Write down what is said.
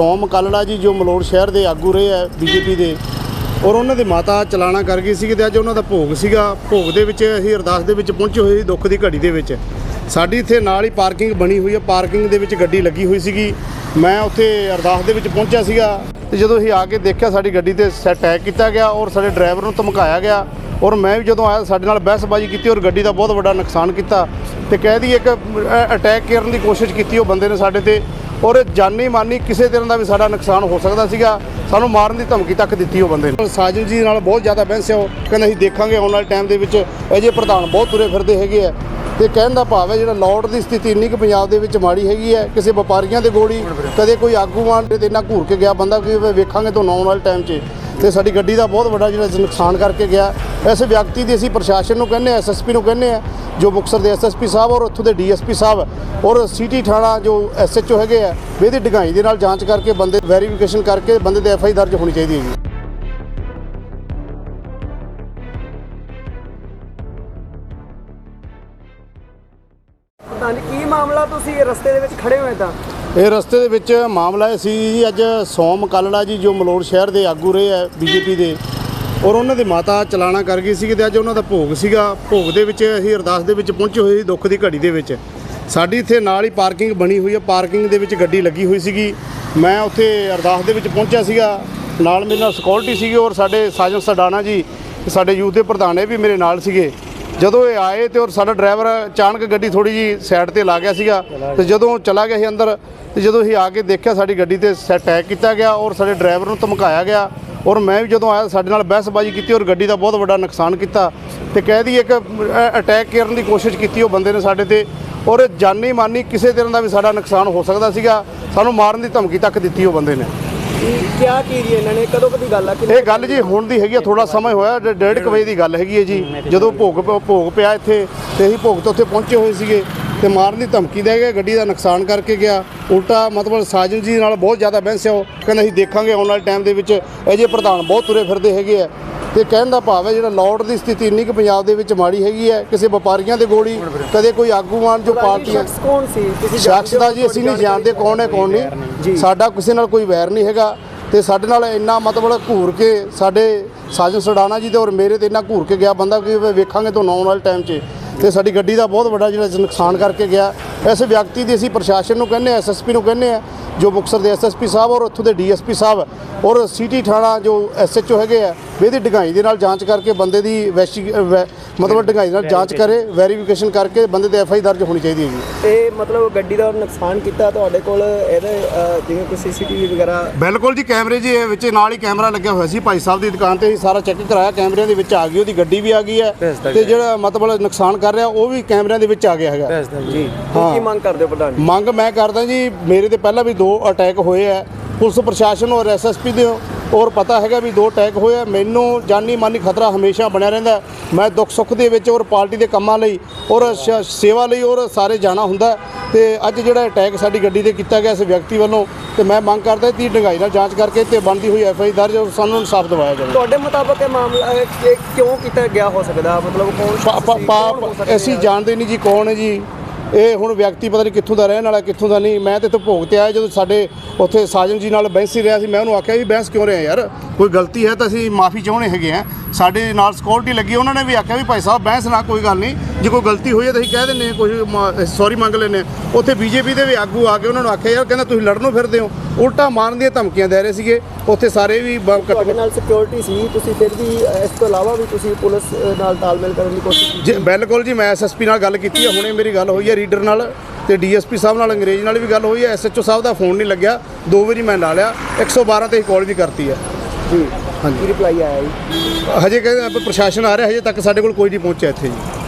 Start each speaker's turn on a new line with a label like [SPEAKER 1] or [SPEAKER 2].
[SPEAKER 1] ਸੋਮ ਕਾਲੜਾ ਜੀ ਜੋ ਮਲੋੜ ਸ਼ਹਿਰ ਦੇ ਆਗੂ ਰਹੇ ਆ ਬੀਜੇਪੀ ਦੇ, ਔਰ ਉਹਨਾਂ ਦੇ ਮਾਤਾ ਚਲਾਣਾ ਕਰ ਗਈ ਸੀ ਤੇ ਅੱਜ ਉਹਨਾਂ ਦਾ ਭੋਗ ਸੀਗਾ। ਭੋਗ ਦੇ ਵਿੱਚ ਅਸੀਂ ਅਰਦਾਸ ਦੇ ਵਿੱਚ ਪਹੁੰਚੇ ਹੋਏ ਸੀ ਦੁੱਖ ਦੀ ਘੜੀ ਦੇ ਵਿੱਚ। ਸਾਡੀ ਇੱਥੇ ਨਾਲ ਹੀ ਪਾਰਕਿੰਗ ਬਣੀ ਹੋਈ ਹੈ ਪਾਰਕਿੰਗ ਦੇ ਵਿੱਚ ਗੱਡੀ ਲੱਗੀ ਹੋਈ ਸੀਗੀ। ਮੈਂ ਉੱਥੇ ਅਰਦਾਸ ਦੇ ਵਿੱਚ ਪਹੁੰਚਿਆ ਸੀਗਾ ਤੇ ਜਦੋਂ ਅਸੀਂ ਆ ਕੇ ਦੇਖਿਆ, ਸਾਡੀ ਗੱਡੀ ਤੇ ਅਟੈਕ ਕੀਤਾ ਗਿਆ ਔਰ ਸਾਡੇ ਡਰਾਈਵਰ ਨੂੰ ਧਮਕਾਇਆ ਗਿਆ। ਔਰ ਮੈਂ ਵੀ ਜਦੋਂ ਆਇਆ, ਸਾਡੇ ਨਾਲ ਬਹਿਸਬਾਜ਼ੀ ਕੀਤੀ ਔਰ ਗੱਡੀ ਦਾ ਬਹੁਤ ਵੱਡਾ ਨੁਕਸਾਨ ਕੀਤਾ। ਤੇ ਕਹਿ ਦੀ ਇੱਕ ਅਟੈਕ ਕਰਨ ਦੀ ਕੋਸ਼ਿਸ਼ ਕੀਤੀ ਉਹ ਬੰਦੇ ਨੇ ਸਾਡੇ ਤੇ। ਔਰ ਜਾਨੀ ਮਾਨੀ ਕਿਸੇ ਤਰ੍ਹਾਂ ਦਾ ਵੀ ਸਾਡਾ ਨੁਕਸਾਨ ਹੋ ਸਕਦਾ ਸੀਗਾ। ਸਾਨੂੰ ਮਾਰਨ ਦੀ ਧਮਕੀ ਤੱਕ ਦਿੱਤੀ ਉਹ ਬੰਦੇ ਨੇ। ਸਾਜਨ ਜੀ ਨਾਲ ਬਹੁਤ ਜ਼ਿਆਦਾ ਬਹਿਸ ਹੈ ਉਹ। ਕਹਿੰਦਾ ਅਸੀਂ ਦੇਖਾਂਗੇ ਆਉਣ ਵਾਲੇ ਟਾਈਮ ਦੇ ਵਿੱਚ ਅਜੇ ਪ੍ਰਧਾਨ ਬਹੁਤ ਤੁਰੇ ਫਿਰਦੇ ਹੈਗੇ ਆ। ਤੇ ਕਹਿਣ ਦਾ ਭਾਵ ਹੈ ਜਿਹੜਾ ਲੋੜ ਦੀ ਸਥਿਤੀ ਇੰਨੀ ਕੁ ਪੰਜਾਬ ਦੇ ਵਿੱਚ ਮਾੜੀ ਹੈਗੀ ਹੈ, ਕਿਸੇ ਵਪਾਰੀਆਂ ਦੇ ਗੋਲੀ, ਕਦੇ ਕੋਈ ਆਗੂਆਂ ਦੇ ਇੰਨਾ ਘੂਰ ਕੇ ਗਿਆ, ਬੰਦਾ ਕਿ ਵੀ ਵੇਖਾਂਗੇ ਤੁਹਾਨੂੰ ਆਉਣ ਵਾਲੇ ਟਾਈਮ 'ਚ। ਤੇ ਸਾਡੀ ਗੱਡੀ ਦਾ ਬਹੁਤ ਵੱਡਾ ਜਿਹੜਾ ਨੁਕਸਾਨ ਕਰਕੇ ਗਿਆ। ਇਸ ਵਿਅਕਤੀ ਦੀ ਅਸੀਂ ਪ੍ਰਸ਼ਾਸਨ ਨੂੰ ਕਹਿੰਦੇ ਆ ਐਸਐਸਪੀ ਨੂੰ ਕਹਿੰਦੇ ਆ ਜੋ ਮੁਕਤਸਰ ਦੇ ਐਸਐਸਪੀ ਸਾਹਿਬ ਔਰ ਉੱਥੋਂ ਦੇ ਡੀਐਸਪੀ ਸਾਹਿਬ ਔਰ ਸਿਟੀ ਥਾਣਾ ਜੋ ਐਸਐਚਓ ਹੈਗੇ ਆ ਇਹਦੀ ਡਗਾਈ ਦੇ ਨਾਲ ਜਾਂਚ ਕਰਕੇ ਬੰਦੇ ਵੈਰੀਫਿਕੇਸ਼ਨ ਕਰਕੇ ਬੰਦੇ ਤੇ ਐਫਆਈ ਦਰਜ ਹੋਣੀ ਚਾਹੀਦੀ ਹੈ ਜੀ।
[SPEAKER 2] ਕੀ ਮਾਮਲਾ ਤੁਸੀਂ ਰਸਤੇ ਦੇ ਵਿੱਚ ਖੜੇ ਹੋਏ ਤਾਂ।
[SPEAKER 1] ਇਹ ਰਸਤੇ ਦੇ ਵਿੱਚ ਮਾਮਲਾ ਇਹ ਸੀ ਜੀ, ਅੱਜ ਸੋਮ ਕਾਲੜਾ ਜੀ ਜੋ ਮਲੋੜ ਸ਼ਹਿਰ ਦੇ ਆਗੂ ਰਹੇ ਆ ਬੀਜੇਪੀ ਦੇ, ਔਰ ਉਹਨਾਂ ਦੀ ਮਾਤਾ ਚਲਾਣਾ ਕਰ ਗਈ ਸੀ ਤੇ ਅੱਜ ਉਹਨਾਂ ਦਾ ਭੋਗ ਸੀਗਾ। ਭੋਗ ਦੇ ਵਿੱਚ ਅਸੀਂ ਅਰਦਾਸ ਦੇ ਵਿੱਚ ਪਹੁੰਚੇ ਹੋਏ ਸੀ ਦੁੱਖ ਦੀ ਘੜੀ ਦੇ ਵਿੱਚ। ਸਾਡੀ ਇੱਥੇ ਨਾਲ ਹੀ ਪਾਰਕਿੰਗ ਬਣੀ ਹੋਈ ਹੈ ਪਾਰਕਿੰਗ ਦੇ ਵਿੱਚ ਗੱਡੀ ਲੱਗੀ ਹੋਈ ਸੀਗੀ। ਮੈਂ ਉੱਥੇ ਅਰਦਾਸ ਦੇ ਵਿੱਚ ਪਹੁੰਚਿਆ ਸੀਗਾ। ਨਾਲ ਮੇਰੇ ਨਾਲ ਸਿਕਿਉਰਿਟੀ ਸੀਗੀ, ਔਰ ਸਾਡੇ ਸਾਜਨ ਸਡਾਣਾ ਜੀ, ਸਾਡੇ ਯੂਥ ਦੇ ਪ੍ਰਧਾਨ ਇਹ ਵੀ ਮੇਰੇ ਨਾਲ ਸੀਗੇ। ਜਦੋਂ ਇਹ ਆਏ ਤੇ ਔਰ ਸਾਡਾ ਡਰਾਈਵਰ ਅਚਾਨਕ ਗੱਡੀ ਥੋੜੀ ਜੀ ਸਾਈਡ ਤੇ ਲਾ ਗਿਆ ਸੀਗਾ, ਤੇ ਜਦੋਂ ਚਲਾ ਗਿਆ ਸੀ ਅੰਦਰ, ਤੇ ਜਦੋਂ ਅਸੀਂ ਆ ਕੇ ਦੇਖਿਆ ਸਾਡੀ ਗੱਡੀ ਤੇ ਅਟੈਕ ਕੀਤਾ ਗਿਆ ਔਰ ਸਾਡੇ ਡਰਾਈਵਰ ਨੂੰ ਧਮਕਾਇਆ ਗਿਆ ਔਰ ਮੈਂ ਵੀ ਜਦੋਂ ਆਇਆ ਸਾਡੇ ਨਾਲ ਬਹਿਸਬਾਜ਼ੀ ਕੀਤੀ ਔਰ ਗੱਡੀ ਦਾ ਬਹੁਤ ਵੱਡਾ ਨੁਕਸਾਨ ਕੀਤਾ, ਤੇ ਕਹਿ ਦੀ ਇੱਕ ਅਟੈਕ ਕਰਨ ਦੀ ਕੋਸ਼ਿਸ਼ ਕੀਤੀ ਉਹ ਬੰਦੇ ਨੇ ਸਾਡੇ ਤੇ ਔਰ ਜਾਨੀ ਮਾਨੀ ਕਿਸੇ ਤਰ੍ਹਾਂ ਦਾ ਵੀ ਸਾਡਾ ਨੁਕਸਾਨ ਹੋ ਸਕਦਾ ਸੀਗਾ, ਸਾਨੂੰ ਮਾਰਨ ਦੀ ਧਮਕੀ ਤੱਕ ਦਿੱਤੀ ਉਹ ਬੰਦੇ ਨੇ।
[SPEAKER 2] ਕੀ ਕੀ ਇਹਨਾਂ ਨੇ? ਕਦੋਂ ਕਦੀ ਗੱਲ ਆ? ਕਿ
[SPEAKER 1] ਇਹ ਗੱਲ ਜੀ ਹੁਣ ਦੀ ਹੈਗੀ ਆ ਥੋੜਾ ਸਮਾਂ ਹੋਇਆ ਡੇ- ਡੇਢ ਕੁ ਵਜੇ ਦੀ ਗੱਲ ਹੈਗੀ ਹੈ ਜੀ ਜਦੋਂ ਭੋਗ ਪ- ਭੋਗ ਪਿਆ ਇੱਥੇ ਤੇ ਅਸੀਂ ਭੋਗ ਤੋਂ ਉੱਥੇ ਪਹੁੰਚੇ ਹੋਏ ਸੀਗੇ ਤੇ ਮਾਰਨ ਦੀ ਧਮਕੀ ਦੇ ਗਿਆ ਗੱਡੀ ਦਾ ਨੁਕਸਾਨ ਕਰਕੇ ਗਿਆ। ਉਲਟਾ ਮਤਲਬ ਸਾਜਨ ਜੀ ਨਾਲ ਬਹੁਤ ਜ਼ਿਆਦਾ ਬਹਿਸ ਹੈ ਉਹ ਕਹਿੰਦਾ ਅਸੀਂ ਦੇਖਾਂਗੇ ਆਉਣ ਵਾਲੇ ਟਾਈਮ ਦੇ ਵਿੱਚ। ਅਜੇ ਪ੍ਰਧਾਨ ਬਹੁਤ ਤੁਰੇ ਫਿਰਦੇ ਹੈਗੇ ਆ। ਤੇ ਕਹਿਣ ਦਾ ਭਾਵ ਹੈ ਜਿਹੜਾ ਲੋੜ ਦੀ ਸਥਿਤੀ ਇੰਨੀ ਕੁ ਪੰਜਾਬ ਦੇ ਵਿੱਚ ਮਾੜੀ ਹੈਗੀ ਹੈ ਕਿਸੇ ਵਪਾਰੀਆਂ ਦੇ ਗੋਲੀ ਕਦੇ ਕੋਈ ਆਗੂਵਾਨ ਜੋ ਪਾਰਟੀਆਂ
[SPEAKER 2] ਸ਼ਖਸ ਕੌਣ ਸੀ ਤੁਸੀਂ
[SPEAKER 1] ਸ਼ਖਸ ਦਾ ਜੀ ਅਸੀਂ ਨਹੀਂ ਜਾਣਦੇ ਕੌਣ ਹੈ ਕੌਣ ਨਹੀਂ। ਸਾਡਾ ਕਿਸੇ ਨਾਲ ਕੋਈ ਵੈਰ ਨਹੀਂ ਹੈਗਾ ਤੇ ਸਾਡੇ ਨਾਲ ਇੰਨਾ ਮਤਲਬ ਘੂਰ ਕੇ ਸਾਡੇ ਸਾਜਨ ਸੜਾਣਾ ਜੀ ਤੇ ਔਰ ਮੇਰੇ ਤੇ ਇੰਨਾ ਘੂਰ ਕੇ ਗਿਆ ਬੰਦਾ ਕਿ ਵੇਖਾਂਗੇ ਤੁਹਾਨੂੰ ਆਉਣ ਵਾਲੇ ਟਾਈਮ 'ਚ। ਤੇ ਸਾਡੀ ਗੱਡੀ ਦਾ ਬਹੁਤ ਵੱਡਾ ਜਿਹੜਾ ਨੁਕਸਾਨ ਕਰਕੇ ਗਿਆ। ਇਸ ਵਿਅਕਤੀ ਦੀ ਅਸੀਂ ਪ੍ਰਸ਼ਾਸਨ ਨੂੰ ਕਹਿੰਦੇ ਆ ਐਸਐਸਪੀ ਨੂੰ ਕਹਿੰਦੇ ਆ ਜੋ ਮੁਕਤਸਰ ਦੇ ਐਸਐਸਪੀ ਸਾਹਿਬ ਔਰ ਉੱਥੋਂ ਦੇ ਡੀਐਸਪੀ ਸਾਹਿਬ ਔਰ ਸਿਟੀ ਥਾਣਾ ਜੋ ਐਸਐਚਓ ਹੈਗੇ ਆ ਵੀ ਇਹਦੀ ਡਗਾਈ ਦੇ ਨਾਲ ਜਾਂਚ ਕਰਕੇ ਬੰਦੇ ਦੀ ਮਤਲਬ ਡਗਾਈ ਨਾਲ ਜਾਂਚ ਕਰੇ ਵੈਰੀਫਿਕੇਸ਼ਨ ਕਰਕੇ ਬੰਦੇ ਤੇ ਐਫਆਈ ਦਰਜ ਹੋਣੀ ਚਾਹੀਦੀ ਹੈ ਜੀ
[SPEAKER 2] ਇਹ ਮਤਲਬ ਗੱਡੀ ਦਾ ਨੁਕਸਾਨ ਕੀਤਾ ਤੁਹਾਡੇ ਕੋਲ ਇਹਦੇ ਜਿਵੇਂ ਕੋਈ ਸੀਸੀਟੀਵੀ ਵਗੈਰਾ?
[SPEAKER 1] ਬਿਲਕੁਲ ਜੀ ਕੈਮਰੇ ਜੀ ਇਹ ਵਿੱਚ ਨਾਲ ਹੀ ਕੈਮਰਾ ਲੱਗਿਆ ਹੋਇਆ ਸੀ ਭਾਈ ਸਾਹਿਬ ਦੀ ਦੁਕਾਨ ਤੇ ਹੀ ਸਾਰਾ ਚੈੱਕ ਕਰਾਇਆ ਕੈਮਰਿਆਂ ਦੇ ਵਿੱਚ ਆ ਗਈ ਉਹਦੀ ਗੱਡੀ ਵੀ ਆ ਗਈ ਹੈ। ਤੇ ਜਿਹੜਾ ਮਤਲਬ ਨੁਕਸਾਨ ਕਰ ਰਿਹਾ ਉਹ ਵੀ ਕੈਮਰਿਆਂ ਦੇ ਵਿੱਚ ਆ ਗਿਆ ਹੈਗਾ।
[SPEAKER 2] ਜੀ। ਕੀ ਮੰਗ ਕਰਦੇ ਹੋ ਪ੍ਰਧਾਨ ਜੀ?
[SPEAKER 1] ਮੰਗ ਮੈਂ ਕਰਦਾ ਜੀ ਮੇਰੇ ਤੇ ਪਹਿਲਾਂ ਵੀ ਦੋ ਅਟੈਕ ਹੋਏ ਆ ਪੁਲਿਸ ਪ੍ਰਸ਼ਾਸਨ ਔਰ ਐਸਐਸਪੀ ਦੇ ਔਰ ਪਤਾ ਹੈਗਾ ਵੀ ਦੋ ਅਟੈਕ ਹੋਏ ਆ ਮੈਨੂੰ ਜਾਨੀ ਮਾਨੀ ਖਤਰਾ ਹਮੇਸ਼ਾ ਬਣਿਆ ਰਹਿੰਦਾ। ਮੈਂ ਦੁੱਖ ਸੁੱਖ ਦੇ ਵਿੱਚ ਔਰ ਪਾਰਟੀ ਦੇ ਕੰਮਾਂ ਲਈ ਔਰ ਸੇਵਾ ਲਈ ਔਰ ਸਾਰੇ ਜਾਣਾ ਹੁੰਦਾ। ਤੇ ਅੱਜ ਜਿਹੜਾ ਅਟੈਕ ਸਾਡੀ ਗੱਡੀ ਤੇ ਕੀਤਾ ਗਿਆ ਇਸ ਵਿਅਕਤੀ ਵੱਲੋਂ ਤੇ ਮੈਂ ਮੰਗ ਕਰਦਾ ਕਿ ਡੰਗਾਈ ਨਾਲ ਜਾਂਚ ਕਰਕੇ ਤੇ ਬਣਦੀ ਹੋਈ ਐਫਆਈ ਦਰਜ ਔਰ ਸਾਨੂੰ ਇਨਸਾਫ ਦਿਵਾਇਆ ਜਾਵੇ
[SPEAKER 2] ਤੁਹਾਡੇ ਮੁਤਾਬਕ ਇਹ ਮਾਮਲਾ ਕਿਉਂ ਕੀਤਾ ਗਿਆ ਹੋ ਸਕਦਾ ਮਤਲਬ ਕੌਣ
[SPEAKER 1] ਅਸੀਂ? ਜਾਣਦੇ ਨਹੀਂ ਜੀ ਕੌਣ ਹੈ ਜੀ ਇਹ ਹੁਣ ਵਿਅਕਤੀ ਪਤਾ ਨਹੀਂ ਕਿੱਥੋਂ ਦਾ ਰਹਿਣ ਵਾਲਾ ਕਿੱਥੋਂ ਦਾ ਨਹੀਂ। ਮੈਂ ਤੇ ਇੱਥੇ ਭੋਗ ਤੇ ਆਇਆ ਜਦੋਂ ਸਾਡੇ ਉੱਥੇ ਸਾਜਨ ਜੀ ਨਾਲ ਬਹਿਸ ਹੀ ਰਿਹਾ ਸੀ। ਮੈਂ ਉਹਨੂੰ ਆਖਿਆ ਵੀ ਬਹਿਸ ਕਿਉਂ ਰਿਹਾ ਯਾਰ? ਕੋਈ ਗਲਤੀ ਹੈ ਤਾਂ ਅਸੀਂ ਮਾਫੀ ਚਾਹੁੰਦੇ ਹੈਗੇ ਆ। ਸਾਡੇ ਨਾਲ ਸਿਕਿਉਰਿਟੀ ਲੱਗੀ ਉਹਨਾਂ ਨੇ ਵੀ ਆਖਿਆ ਵੀ ਭਾਈ ਸਾਹਿਬ ਬਹਿਸ ਨਾ ਕੋਈ ਗੱਲ ਨਹੀਂ। ਜੇ ਕੋਈ ਗਲਤੀ ਹੋਈ ਹੈ ਤਾਂ ਅਸੀਂ ਕਹਿ ਹਾਂ ਕੋਈ ਸੌਰੀ ਮੰਗ ਹਾਂ। ਉੱਥੇ ਬੀਜੇਪੀ ਦੇ ਵੀ ਆਗੂ ਆ ਕੇ ਉਹਨਾਂ ਨੂੰ ਆਖਿਆ ਯਾਰ ਕਹਿੰਦਾ ਤੁਸੀਂ ਲੜਨੋਂ ਫਿਰਦੇ ਹੋ। ਉਲਟਾ ਮਾਰਨ ਦੀਆਂ ਧਮਕੀਆਂ ਦੇ ਰਹੇ ਸੀਗੇ। ਉੱਥੇ ਸਾਰੇ ਵੀ ਬ- ਘੱਟੋ
[SPEAKER 2] ਤੁਹਾਡੇ ਨਾਲ ਸਿਕਿਉਰਿਟੀ ਸੀ ਤੁਸੀਂ ਫਿਰ ਵੀ ਇਸ ਤੋਂ ਇਲਾਵਾ ਵੀ ਤੁਸੀਂ ਪੁਲਿਸ ਨਾਲ ਤਾਲਮੇਲ ਕਰਨ ਦੀ ਕੋਸ਼ਿਸ਼ ਕੀਤੀ
[SPEAKER 1] ਜੀ ਬਿਲਕੁਲ ਜੀ ਮੈਂ ਐਸਐਸਪੀ ਨਾਲ ਗੱਲ ਕੀਤੀ ਹੈ ਹੁਣੇ ਮੇਰੀ ਗੱਲ ਹੋਈ ਹੈ ਰੀਡਰ ਨਾਲ ਤੇ ਡੀਐਸਪੀ ਸਾਹਿਬ ਨਾਲ ਅੰਗਰੇਜ਼ ਨਾਲ ਵੀ ਗੱਲ ਹੋਈ ਹੈ। ਐਸਐਚਓ ਸਾਹਿਬ ਦਾ ਫੋਨ ਨਹੀਂ ਲੱਗਿਆ। ਦੋ ਵਾਰੀ ਮੈਂ ਲਾ ਲਿਆ। 112 ਤੇ ਕਾਲ ਵੀ ਕਰਤੀ ਹੈ।
[SPEAKER 2] ਜੀ
[SPEAKER 1] ਹਾਂਜੀ।
[SPEAKER 2] ਰਿਪਲਾਈ ਆਇਆ ਜੀ?
[SPEAKER 1] ਹਜੇ ਕਹਿੰਦੇ ਪ੍ਰਸ਼ਾਸਨ ਆ ਰਿਹਾ ਹਜੇ ਤੱਕ ਸਾਡੇ ਕੋਲ ਕੋਈ ਨਹੀਂ ਪਹੁੰਚਿਆ ਇੱਥੇ ਜੀ।